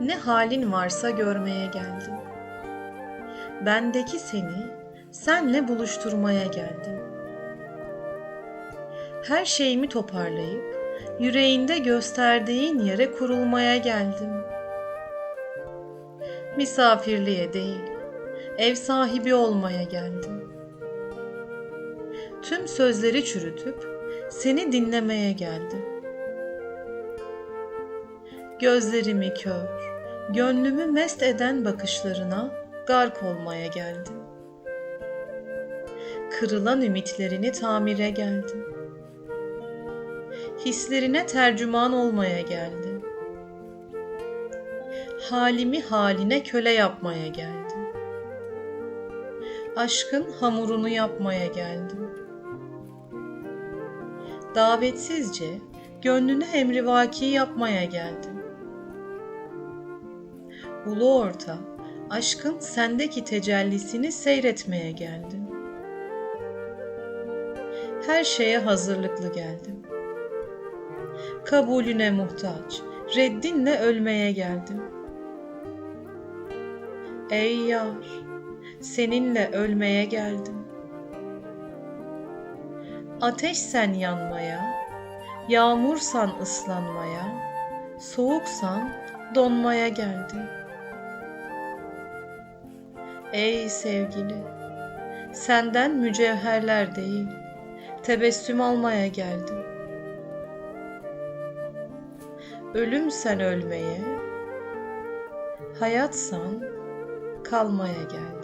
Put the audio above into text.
Ne halin varsa görmeye geldim. Bendeki seni senle buluşturmaya geldim. Her şeyimi toparlayıp yüreğinde gösterdiğin yere kurulmaya geldim. Misafirliğe değil, ev sahibi olmaya geldim. Tüm sözleri çürütüp seni dinlemeye geldim. Gözlerimi kör, gönlümü mest eden bakışlarına gark olmaya geldim. Kırılan ümitlerini tamire geldim. Hislerine tercüman olmaya geldim. Halimi haline köle yapmaya geldim. Aşkın hamurunu yapmaya geldim. Davetsizce gönlüne emrivaki yapmaya geldim. Ulu orta, aşkın sendeki tecellisini seyretmeye geldim. Her şeye hazırlıklı geldim. Kabulüne muhtaç, reddinle ölmeye geldim. Ey yar, seninle ölmeye geldim. Ateşsen yanmaya, yağmursan ıslanmaya, soğuksan donmaya geldim. Ey sevgili, senden mücevherler değil, tebessüm almaya geldim. Ölümsen ölmeye, hayatsan kalmaya geldim.